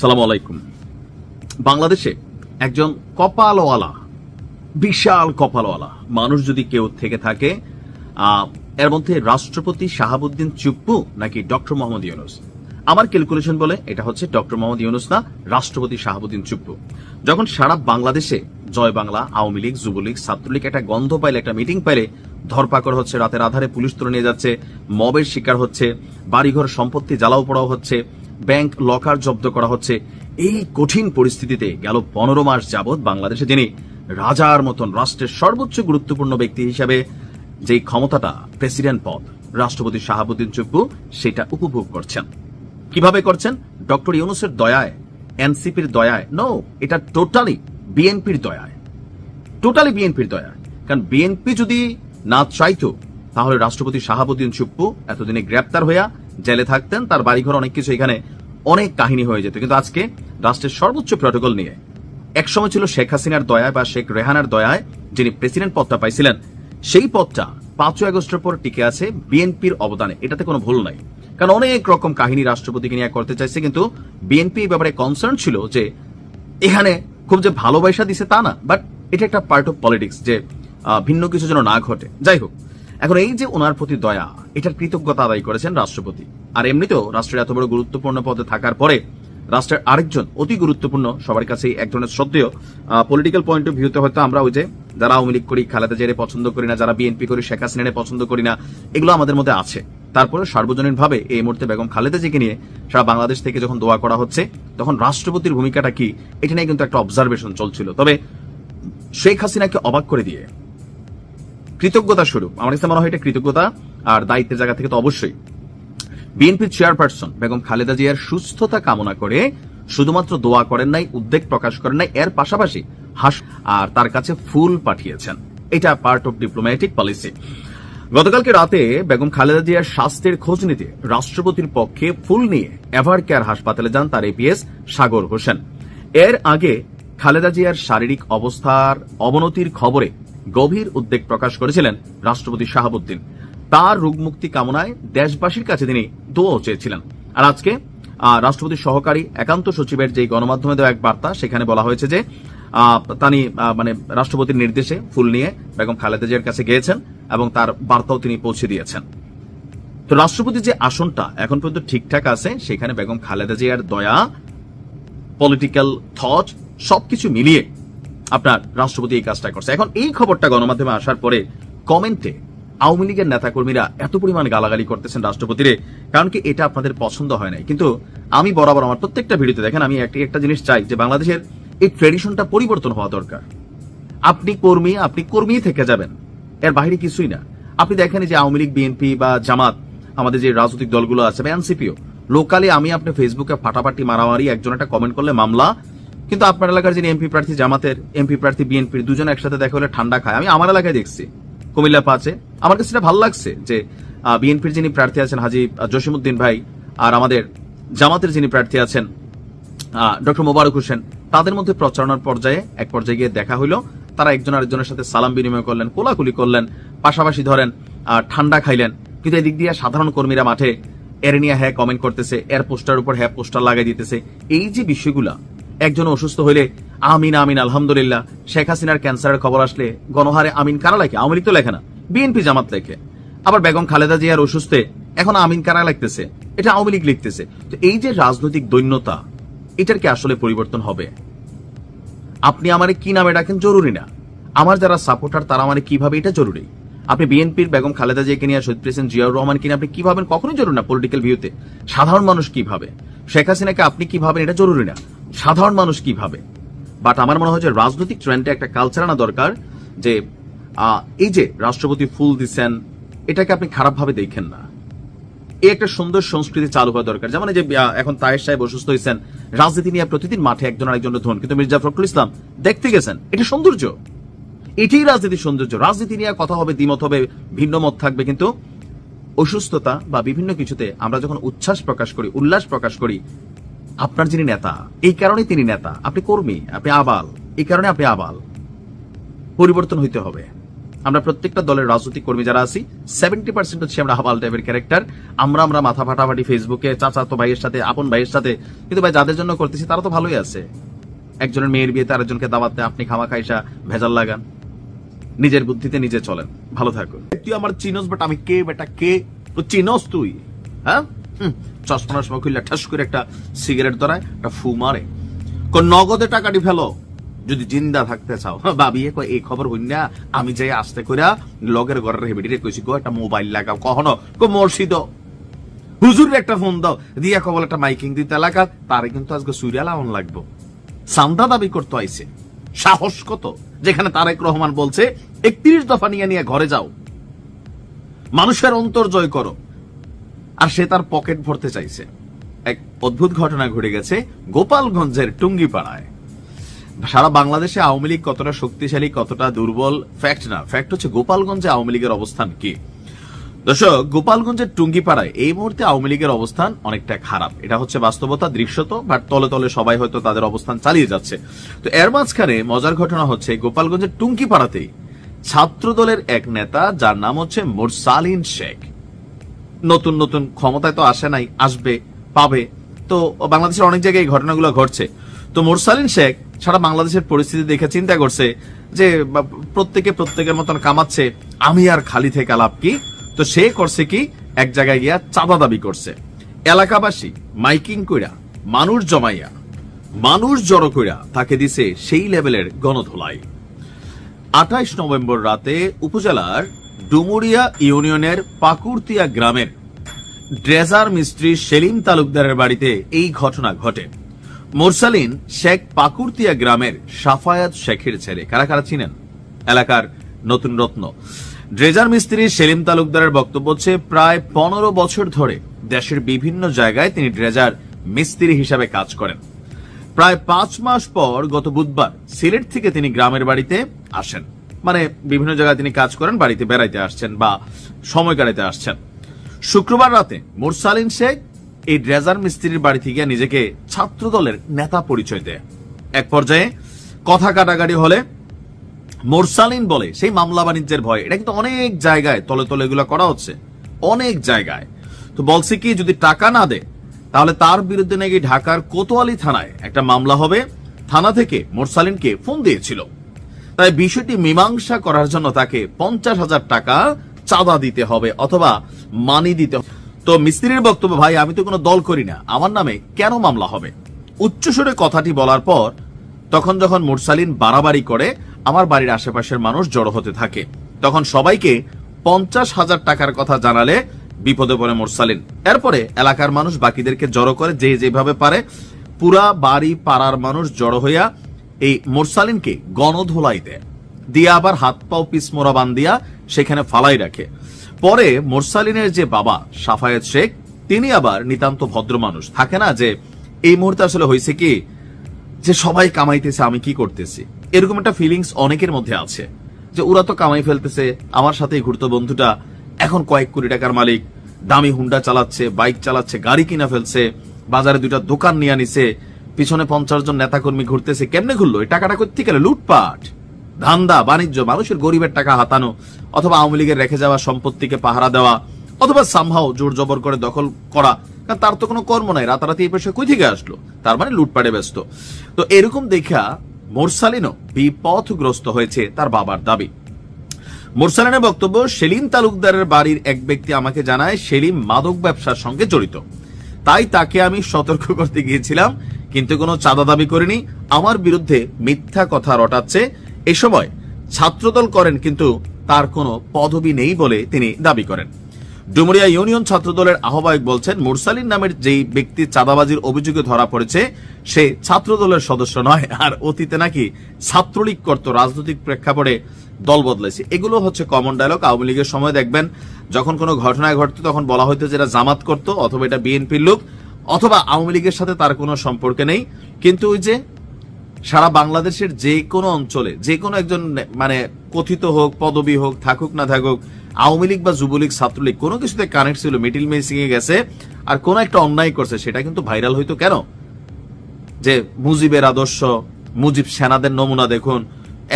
সালাম আলাইকুম। বাংলাদেশে একজন কপালওয়ালা, বিশাল কপালওয়ালা মানুষ যদি কেউ থেকে থাকে এর মধ্যে রাষ্ট্রপতি শাহাবুদ্দিন চুপ্পু নাকি ডক্টর মোহাম্মদ ইউনুস? আমার ক্যালকুলেশন বলে এটা হচ্ছে ডক্টর মোহাম্মদ ইউনুস না, রাষ্ট্রপতি শাহাবুদ্দিন চুপ্পু। যখন সারা বাংলাদেশে জয় বাংলা, আওয়ামী লীগ, যুবলীগ, ছাত্রলীগ একটা গন্ধ পাইলে, একটা মিটিং পাইলে ধরপাকড় হচ্ছে, রাতের আধারে পুলিশ তুলে নিয়ে যাচ্ছে, মবের শিকার হচ্ছে, বাড়িঘর সম্পত্তি জ্বালাও পড়াও হচ্ছে ব্যাংক লকার জব্দ করা হচ্ছে। এই কঠিন পরিস্থিতিতে গেল পনেরো মাস যাবৎ বাংলাদেশে যিনি রাজার মতন রাষ্ট্রের সর্বোচ্চ গুরুত্বপূর্ণ ব্যক্তি হিসাবে যেই ক্ষমতাটা প্রেসিডেন্ট পদ, রাষ্ট্রপতি শাহাবুদ্দিন চুপ্পু, সেটা উপভোগ করছেন। কীভাবে করছেন? ডক্টর ইউনুসের দয়ায়, এনসিপির দয়ায়। নো এটা টোটালি বিএনপির দয়ায়। টোটালি বিএনপির দয়া কারণ বিএনপি যদি না চাইতো, তাহলে রাষ্ট্রপতি শাহাবুদ্দিন চুপ্পু এতদিনে গ্রেপ্তার হইয়া জেলে থাকতেন, তার বাড়িঘর, অনেক কিছু এখানে অনেক কাহিনী হয়ে যেত। কিন্তু আজকে রাষ্ট্রের সর্বোচ্চ প্রটোকল নিয়ে একসময় ছিল শেখ হাসিনার দয়ায় বা শেখ রেহানার দয়ায় যিনি প্রেসিডেন্ট পদটা পাইছিলেন, সেই পদটা পাঁচই আগস্টের পর টিকে আছে বিএনপির অবদানে। এটাতে কোনো ভুল নাই। কারণ অনেক রকম কাহিনী রাষ্ট্রপতিকে নিয়ে করতে চাইছে, কিন্তু বিএনপি এই ব্যাপারে কনসার্ন ছিল যে এখানে খুব যে ভালোবাসা দিছে তা না বাট এটা একটা পার্ট অফ পলিটিক্স যে ভিন্ন কিছু যেন না ঘটে। যাই হোক, এখন এই যে ওনার প্রতি দয়া এটার কৃতজ্ঞতা আদায় করেছেন রাষ্ট্রপতি। আর এমনিতেও রাষ্ট্রের এত বড় গুরুত্বপূর্ণ পদে থাকার পরে রাষ্ট্রের আরেকজন অতি গুরুত্বপূর্ণ, সবার কাছেই এক ধরনের শ্রদ্ধেয় পলিটিক্যাল পয়েন্ট অফ ভিউতে হয়তো আমরা ওই যে যারা আওয়ামী লীগ করি, খালেদা জেরে পছন্দ করি না, যারা বিএনপি করি, শেখ হাসিনারে পছন্দ করি না, এগুলো আমাদের মধ্যে আছে। তারপরে সার্বজনীনভাবে এই মুহূর্তে বেগম খালেদা জিকে নিয়ে সারা বাংলাদেশ থেকে যখন দোয়া করা হচ্ছে, তখন রাষ্ট্রপতির ভূমিকাটা কি, এটা নিয়ে কিন্তু একটা অবজারভেশন চলছিল। তবে শেখ হাসিনাকে অবাক করে দিয়ে কৃতজ্ঞতা স্বরূপ, আমার কাছে মনে হয় এটা কৃতজ্ঞতা আর দায়িত্বের জায়গা থেকে তো অবশ্যই। বিএনপির চেয়ারপারসন বেগম খালেদা জিয়ার সুস্থতা কামনা করে শুধুমাত্র দোয়া করেন নাই, উদ্বেগ প্রকাশ করেন নাই, এর পাশাপাশি হাস আর তার কাছে ফুল পাঠিয়েছেন। এটা পার্ট অফ ডিপ্লোম্যাটিক পলিসি গতকালকে রাতে বেগম খালেদা জিয়ার স্বাস্থ্যের খোঁজ নিতে রাষ্ট্রপতির পক্ষে ফুল নিয়ে এভার কেয়ার হাসপাতালে যান তার এপিএস সাগর হোসেন। এর আগে খালেদা জিয়ার শারীরিক অবস্থার অবনতির খবরে গভীর উদ্বেগ প্রকাশ করেছিলেন রাষ্ট্রপতি শাহাবুদ্দিন। তার রোগমুক্তি কামনায় দেশবাসীর কাছে তিনি দোয়াও চেয়েছিলেন। আর আজকে রাষ্ট্রপতির সহকারী একান্ত সচিবের যে গণমাধ্যমে দেওয়া এক বার্তা, সেখানে বলা হয়েছে যে তিনি মানে রাষ্ট্রপতির নির্দেশে ফুল নিয়ে বেগম খালেদা জিয়ার কাছে গিয়েছেন এবং তার বার্তাও তিনি পৌঁছে দিয়েছেন। তো রাষ্ট্রপতির যে আসনটা এখন পর্যন্ত ঠিকঠাক আছে, সেখানে বেগম খালেদা জিয়ার দয়া পলিটিক্যাল থট সবকিছু মিলিয়ে আপনার রাষ্ট্রপতি এই কাজটা করছে। এখন এই খবরটা গণমাধ্যমে আসার পরে কমেন্টে আওয়ামী লীগের নেতাকর্মীরা এত পরিমাণ গালাগালি করতেছেন রাষ্ট্রপতিরে, কারণ কি এটা আপনাদের পছন্দ হয় নাই। কিন্তু আমি বরাবর আমার প্রত্যেকটা ভিডিওতে দেখেন, আমি একটি একটা জিনিস চাই যে বাংলাদেশের এই ট্রেডিশনটা পরিবর্তন হওয়া দরকার। আপনি কর্মী আপনি কর্মী থেকে যাবেন, এর বাইরে কিছুই না। আপনি দেখেন যে আওয়ামী লীগ বিএনপি বা জামাত, আমাদের যে রাজনৈতিক দলগুলো আছে বা এনসিপিও লোকালি আমি আপনি ফেসবুকে ফাটাফাটি মারামারি, একজন একটা কমেন্ট করলে মামলা, কিন্তু আপনার এলাকার যিনি এমপি প্রার্থী জামাতের এমপি প্রার্থী বিএনপির দুজন একসাথে দেখা হলে ঠান্ডা খায়। আমি আমার এলাকায় দেখছি। কুমিল্লা পাঁচে। আমার কাছে ভালো লাগছে যে বিএনপির যিনি প্রার্থী আছেন হাজি জসিমুদ্দিন ভাই আর আমাদের জামাতের যিনি প্রার্থী আছেন ডক্টর মোবারক হোসেন, তাদের মধ্যে প্রচারণার পর্যায়ে এক পর্যায়ে গিয়ে দেখা হইল। তারা একজন আরেকজনের সাথে সালাম বিনিময় করলেন, কোলাকুলি করলেন, পাশাপাশি ধরেন ঠান্ডা খাইলেন। কিন্তু এদিক দিয়ে সাধারণ কর্মীরা মাঠে এর নিয়ে হ্যাঁ কমেন্ট করতেছে, এর পোস্টার উপর হ্যাঁ পোস্টার লাগাই দিতেছে। এই যে বিষয়গুলা একজন অসুস্থ হইলে, আমিন আমিন, আলহামদুলিল্লাহ, শেখ হাসিনার ক্যান্সারের খবর আসলে গণহারে আমিন কারা লেখে, আওয়ামী লীগ তো লেখে না, বিএনপি জামাত লেখে। আবার বেগম খালেদা জিয়ার অসুস্থে এখন আমিন কারা লিখতেছে, এটা আওয়ামী লীগ লিখতেছে। তো এই যে রাজনৈতিক দৈন্যতা, এটার কি আসলে পরিবর্তন হবে? আপনি আমারে কি নামে ডাকেন জরুরি না। আমার যারা সাপোর্টার, তারা মানে কীভাবে এটা জরুরি? আপনি বিএনপির বেগম খালেদা জিয়াকে নিয়ে শহীদ প্রেসিডেন্ট জিয়াউর রহমান কিনে, আপনি কি ভাবেন কখনোই জরুরি না পলিটিক্যাল ভিউতে সাধারণ মানুষ কীভাবে? শেখ হাসিনাকে আপনি কি ভাবেন এটা জরুরি না। সাধারণ মানুষ কীভাবে? বাট আমার মনে হয় যে রাজনৈতিক ট্রেন্ডে একটা কালচার আনা দরকার যে এই যে রাষ্ট্রপতি ফুল দিচ্ছেন এটাকে আপনি খারাপভাবে দেখেন না। এই একটা সুন্দর সংস্কৃতি চালু হওয়া দরকার। যেমন যে এখন তায়ের সাহেব অসুস্থ হয়েছেন রাজনীতি নিয়ে প্রতিদিন মাঠে একজন আরেকজন ধন, কিন্তু মির্জা ফখরুল ইসলাম দেখতে গেছেন, এটা সৌন্দর্য। এটাই রাজনীতির সৌন্দর্য। রাজনীতি নিয়ে কথা হবে, দ্বিমত হবে, ভিন্ন মত থাকবে, কিন্তু অসুস্থতা বা বিভিন্ন কিছুতে আমরা যখন উচ্ছ্বাস প্রকাশ করি, উল্লাস প্রকাশ করি আপনার যিনি নেতা, এই কারণে তিনি নেতা। আপনি কর্মী, আপনি আবাল। এই কারণে আপনি আবাল। পরিবর্তন হইতে হবে। আমরা প্রত্যেকটা দলের রাজনৈতিক কর্মী যারা আছি সেভেন্টি পার্সেন্ট হচ্ছে আমরা হাবাল টাইপের ক্যারেক্টার আমরা আমরা মাথা ফাটাফাটি ফেসবুকে চাচা তো ভাইয়ের সাথে, আপন ভাইয়ের সাথে। কিন্তু ভাই, যাদের জন্য করতেছি তারা তো ভালোই আছে। একজনের মেয়ের বিয়েতে আরেকজনকে দাওয়াতে আপনি খামা খাইসা ভেজাল লাগান। নিজের বুদ্ধিতে নিজে চলেন। ভালো থাকুন। তুই আমার চিনস বাট আমি কে, বেটা কে? চিনস তুই হ্যাঁ? চশমার সময় খুললে ঠাস করে একটা সিগারেট ধরায়, একটা ফু মারে। কোন নগদে টাকাটি ফেলো। যদি জিন্দা থাকতে চাও। ভাবিয়ে কয়, এই খবর হইন না, আমি যাই আসতে কইরা লগের ঘরের হেবিডিরে কইছি গো একটা মোবাইল লাগাও, কখনো। কো মসজিদ হুজুরের একটা ফোন দাও, দিয়া কবল একটা মাইকিং দিতে এলাকা তারে কিন্তু আজকে সুরিয়াল আমন লাগবো। সান্দা দাবি করতে আইছে। সাহস কত? যেখানে তারেক রহমান বলছে, একত্রিশ দফা নিয়ে নিয়ে ঘরে যাও। মানুষের অন্তর জয় করো। আর সে তার পকেট ভরতে চাইছে। এক অদ্ভুত ঘটনা ঘটে গেছে গোপালগঞ্জের টুঙ্গিপাড়ায়। সারা বাংলাদেশে আওয়ামী লীগ কতটা শক্তিশালী, কতটা দুর্বল ফ্যাক্ট না ফ্যাক্ট হচ্ছে গোপালগঞ্জে আওয়ামী লীগের অবস্থান কি? দর্শক, গোপালগঞ্জের টুঙ্গিপাড়ায় এই মুহূর্তে আওয়ামী লীগের অবস্থান অনেকটা খারাপ। এটা হচ্ছে বাস্তবতা দৃশ্যত বাট তলে তলে সবাই হয়তো তাদের অবস্থান চালিয়ে যাচ্ছে। তো এর মাঝখানে মজার ঘটনা হচ্ছে গোপালগঞ্জের টুঙ্গিপাড়াতেই ছাত্র দলের এক নেতা, যার নাম হচ্ছে মোরসালিন শেখ। নতুন নতুন ক্ষমতায় তো আসে নাই, আসবে, পাবে। তো বাংলাদেশের অনেক জায়গায় এই ঘটনাগুলো ঘটছে। তো মোরসালিন শেখ সারা বাংলাদেশের পরিস্থিতি দেখে চিন্তা করছে যে প্রত্যেকে প্রত্যেকের মতন কামাচ্ছে, আমি আর খালি থেকে লাভ কি? তো সে করছে কি? এক জায়গায় গিয়া চাঁদা দাবি করছে। এলাকাবাসী মাইকিং কইরা, মানুষ জমাইয়া, মানুষ জড়ো কইরা তাকে দিছে সেই লেভেলের গণধোলাই। আঠাইশ নভেম্বর রাতে উপজেলার ডুমুরিয়া ইউনিয়নের পাকুরতিয়া গ্রামের ড্রেজার মিস্ত্রি সেলিম তালুকদারের বাড়িতে এই ঘটনা ঘটে। মোরসালিন শেখ পাকুরতিয়া গ্রামের সাফায়াত শেখের ছেলে। কারা কারা ছিলেন? এলাকার নতুন রত্ন। ড্রেজার মিস্ত্রি সেলিম তালুকদারের বক্তব্য হচ্ছে, প্রায় পনেরো বছর ধরে দেশের বিভিন্ন জায়গায় তিনি ড্রেজার মিস্ত্রি হিসাবে কাজ করেন। প্রায় পাঁচ মাস পর গত বুধবার সিলেট থেকে তিনি গ্রামের বাড়িতে আসেন। মানে বিভিন্ন জায়গায় তিনি কাজ করেন, বাড়িতে বেড়াইতে আসছেন বা সময় কাটাইতে আসছেন। শুক্রবার রাতে মোরসালিন শেখ এই ড্রেজার মিস্ত্রির বাড়ি থেকে নিজেকে ছাত্র দলের নেতা পরিচয় দেয়। এক পর্যায়ে কথা কাটাকাটি হলে মোরসালিন বলে, সেই মামলা বাণিজ্যের ভয়, এটা কিন্তু অনেক জায়গায়, তলে তলে এগুলো করা হচ্ছে, অনেক জায়গায়। তো বলছে কি, যদি টাকা না দেয়, তাহলে তার বিরুদ্ধে নাকি ঢাকার কোতোয়ালি থানায় একটা মামলা হবে। থানা থেকে মোরসালিনকে ফোন দিয়েছিল। তাই বিষয়টি মীমাংসা করার জন্য তাকে পঞ্চাশ হাজার টাকা চাঁদা দিতে হবে অথবা মানি দিতে হবে। তো মিস্ত্রির বক্তব্য, ভাই, আমি তো কোনো দল করি না। আমার নামে কেন মামলা হবে? উচ্চস্বরে কথাটি বলার পর, তখন যখন মুরসালিন বাড়াবাড়ি করে আমার বাড়ির আশেপাশের মানুষ জড়ো হতে থাকে, তখন সবাইকে পঞ্চাশ হাজার টাকার কথা জানালে বিপদে পড়ে মোরসালিন। এরপরে এলাকার মানুষ বাকিদেরকে জড়ো করে যে যেভাবে পারে পুরা বাড়ি, পাড়ার মানুষ জড়ো হইয়া এই মোরসালিনকে গণধোলাই দেয়। দিয়ে আবার হাত পাও পিসমোরা বান্দিয়া সেখানে ফালাই রাখে। পরে মোরসালিনের যে বাবা সাফায়েত শেখ, তিনি আবার নিতান্ত ভদ্র মানুষ। থাকে না যে, এই মুহূর্তে আসলে হয়েছে কি, যে সবাই কামাইতেছে, আমি কি করতেছি? এরকম একটা ফিলিংস অনেকের মধ্যে আছে, যে ওরা তো কামাই ফেলতেছে, আমার সাথেই ঘুরতো বন্ধুটা, এখন কয়েক কোটি টাকার মালিক, দামি হুন্ডা চালাচ্ছে, বাইক চালাচ্ছে, গাড়ি কিনা ফেলছে, বাজারে দুইটা দোকান নিয়ে নিছে পিছনে পঞ্চাশ জন নেতাকর্মী ঘুরতেছে, কেমনে ঘুরলো? এই টাকাটা করতে গেলে লুটপাট। ধান্দা, বাণিজ্য, মানুষের গরিবের টাকা হাতানো, অথবা আওয়ামী লীগের রেখে যাওয়া সম্পত্তিকে পাহারা দেওয়া, অথবা সামহাও জোর জবর করে দখল করা। কারণ তার তো কোনো কর্ম নাই, রাতারাতি এই পয়সা কই থেকে আসলো? তার মানে লুটপাটে ব্যস্ত। তো এরকম দেখা মোরসালিনও বিপথগ্রস্ত হয়েছে তার বাবার দাবি। মোরসালিনের বক্তব্য, সেলিম তালুকদারের বাড়ির এক ব্যক্তি আমাকে জানায়, সেলিম মাদক ব্যবসার সঙ্গে জড়িত। তাই তাকে আমি সতর্ক করতে গিয়েছিলাম। কিন্তু কোনো চাঁদা দাবি করিনি। আমার বিরুদ্ধে মিথ্যা কথা রটাচ্ছে। এ সময় ছাত্রদল করেন কিন্তু তার কোনো পদবি নেই বলে তিনি দাবি করেন। ডুমুরিয়া ইউনিয়ন ছাত্রদলের আহ্বায়ক বলছেন, মুরসালিন নামের যেই ব্যক্তি চাঁদাবাজির অভিযোগে ধরা পড়েছে, সে ছাত্রদলের সদস্য নয়। আর অতীতে নাকি ছাত্রলীগ করত, রাজনৈতিক প্রেক্ষাপটে দল বদলাইছে এগুলো হচ্ছে কমন ডায়লগ আওয়ামী লীগের সময় দেখবেন, যখন কোনো ঘটনা ঘটতো, তখন বলা হতো যে এটা জামাত করতো অথবা এটা বিএনপির লোক। অথবা আওয়ামী লীগের সাথে তার কোনো সম্পর্ক নেই। কিন্তু ওই যে সারা বাংলাদেশের যে কোনো অঞ্চলে, যে কোনো একজন মানে কথিত হোক, পদবী হোক, থাকুক না থাকুক, আওয়ামী লীগ বা যুবলীগ, ছাত্রলীগ, কোনো কিছুতে কানেক্ট ছিল মেসিং এ গেছে, আর কোন একটা অন্যায় করছে, সেটা কিন্তু ভাইরাল হইতো কেন? যে মুজিবের আদর্শ, মুজিব সেনাদের নমুনা দেখুন,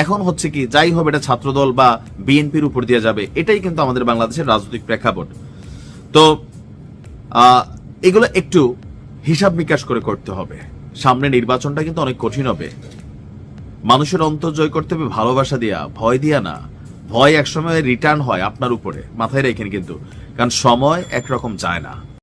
এখন হচ্ছে কি, যাই হবে এটা ছাত্রদল বা বিএনপির উপর দিয়ে যাবে, এটাই কিন্তু আমাদের বাংলাদেশের রাজনৈতিক প্রেক্ষাপট। তো এগুলো একটু হিসাব নিকাশ করে করতে হবে। সামনে নির্বাচনটা কিন্তু অনেক কঠিন হবে। মানুষের অন্তর জয় করতে হবে, ভালোবাসা দিয়া, ভয় দিয়া না। ভয় একসময় রিটার্ন হয় আপনার উপরে, মাথায় রেখেন কিন্তু। কারণ সময় একরকম যায় না।